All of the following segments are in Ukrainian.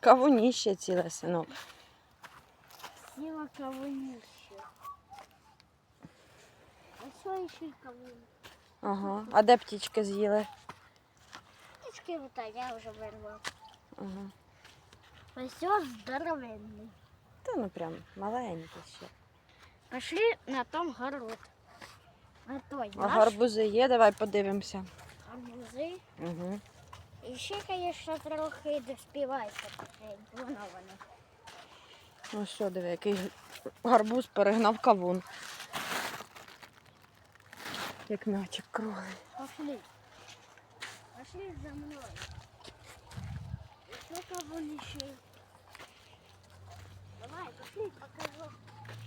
Кавуніще ціле, синок. Сіла кавуніще. А що ще й кавун? Ага. А де птічки з'їли? Трішки ота, я вже вирвав. Ага. Ось ось здоровенний. Та ну прям маленький ще. Пошли на том город. На той А наш гарбузи є, давай подивимося. гарбузи. Угу. І ще, звісно, трохи доспівається. Воно воно. Ну що, диви, який гарбуз перегнав кавун. Як м'ячик круглий. Пошли. Пошли за мною. Еще кого еще. Давай, пошли, покажу.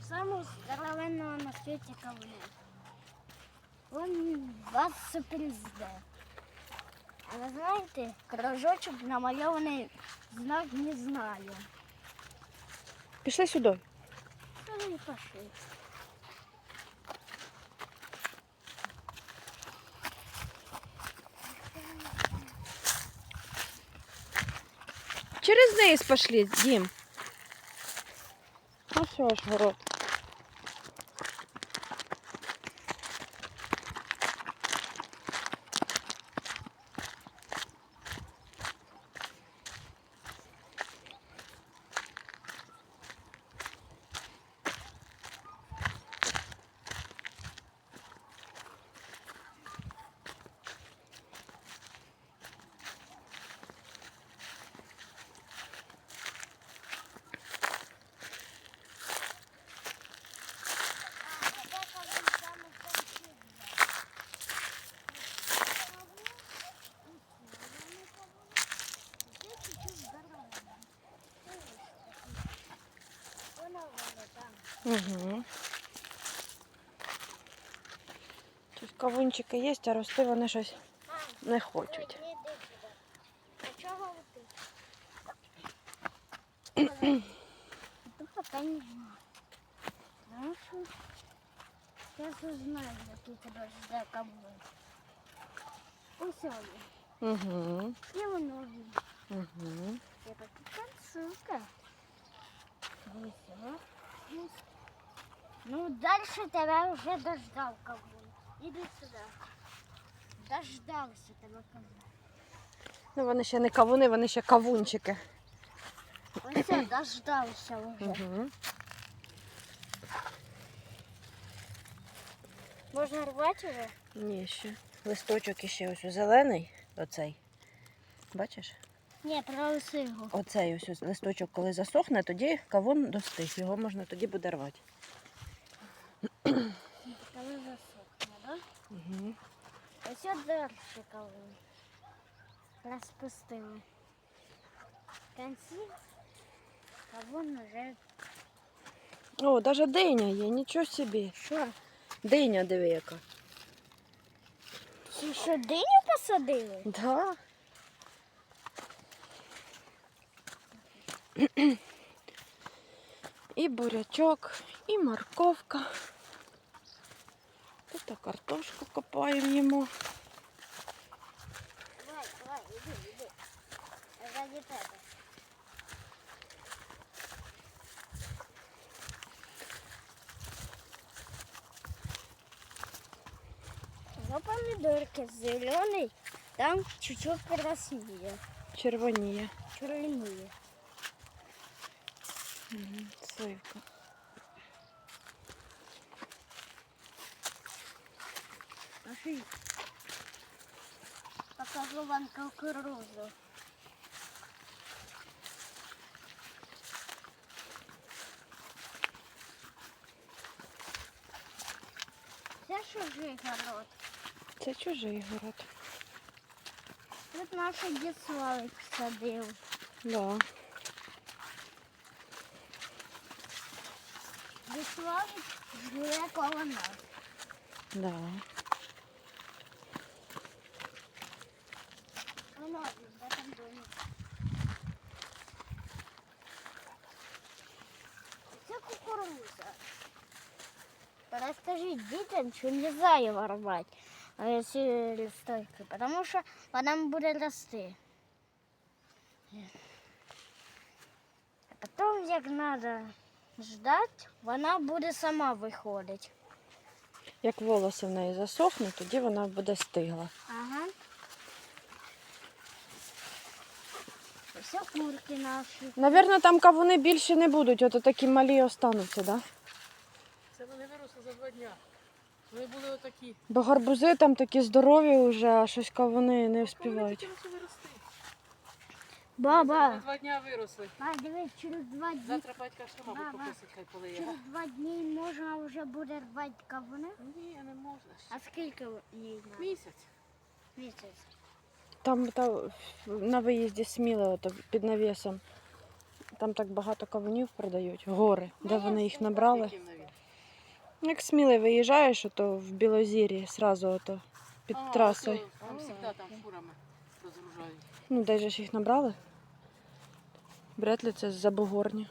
Самого здоровенного на свете кавуна. Он вас сюрпризе. А ви знаєте, кружочок намальований знак не знаю. Пішли сюди. Та ви пошли. Через низ пошли, Дім. Ну що ж, город. Угу. Тут кавунчики є, а рости вони щось не хочуть. А чого ви тут? Тут пока не знаю. Знаєш, зараз узнаю, який тебе жде кавун. Ось він. Угу. І воно він. Угу. Я так концовка. Ось воно. Ну, дальше тебе вже дождав кавун. Іди сюди. Дождався тебе кавун. Ну вони ще не кавуни, вони ще кавунчики. Ось я дождався вже. Угу. Можна рвати вже? Ні, ще. Листочок іще ось зелений, оцей. Бачиш? Ні, його. Оцей ось листочок, коли засохне, тоді кавун достиг. Його можна тоді буде рвати. Коли засохне, да? Угу. Ось я далі кавун. Розпустили. В кінці кавун вже... О, навіть диня є, нічого собі. Що? Диня, диви яка. Чи що диню посадили? Да. І бурячок, і морковка. Тут картошку копаємо йому. Давай, давай, іди, іди. Ради тебе. Ну, помидорки зеленый, там чуть-чуть краснее, Червоніє. чернее. Мгм, Сливка. Пошли. Покажу вам кукурузу. Це чужий город. Це чужий город. Тут наш дід Славик садив. Да. Дід Славик живе коло нас. Да. Він в этом домі. Це кукуруза. Расскажи детям, что нельзя его рвать, а если листочки, потому что потом будет расти. А потім, як треба ждати, вона буде сама виходити. Як волоси в неї засохнуть, тоді вона буде стигла. Ага. Ось курки наші. Навірно, там кавуни більше не будуть, ото такі малі остануться, да? Це вони виросли за два дня. Вони були отакі. Бо гарбузи там такі здорові вже, а щось кавуни не Вони вспівають. Баба, два дня виросли. а дивись, через два дні. Завтра батька ще, мабуть, Мама. попросить, хай полиє. Через два дні можна вже буде рвати кавуни. Ні, не можна. ще. А скільки їй на Місяць. місяць? Там та, на виїзді сміло, ото, під навісом. Там так багато кавунів продають, гори, де вони їх набрали. Як сміло виїжджаєш, ото в Білозір'ї, сразу ото під А, трасою. Там завжди там фурами розгружають. Ну, де ж їх набрали? Вряд ли це з-за Бугорні.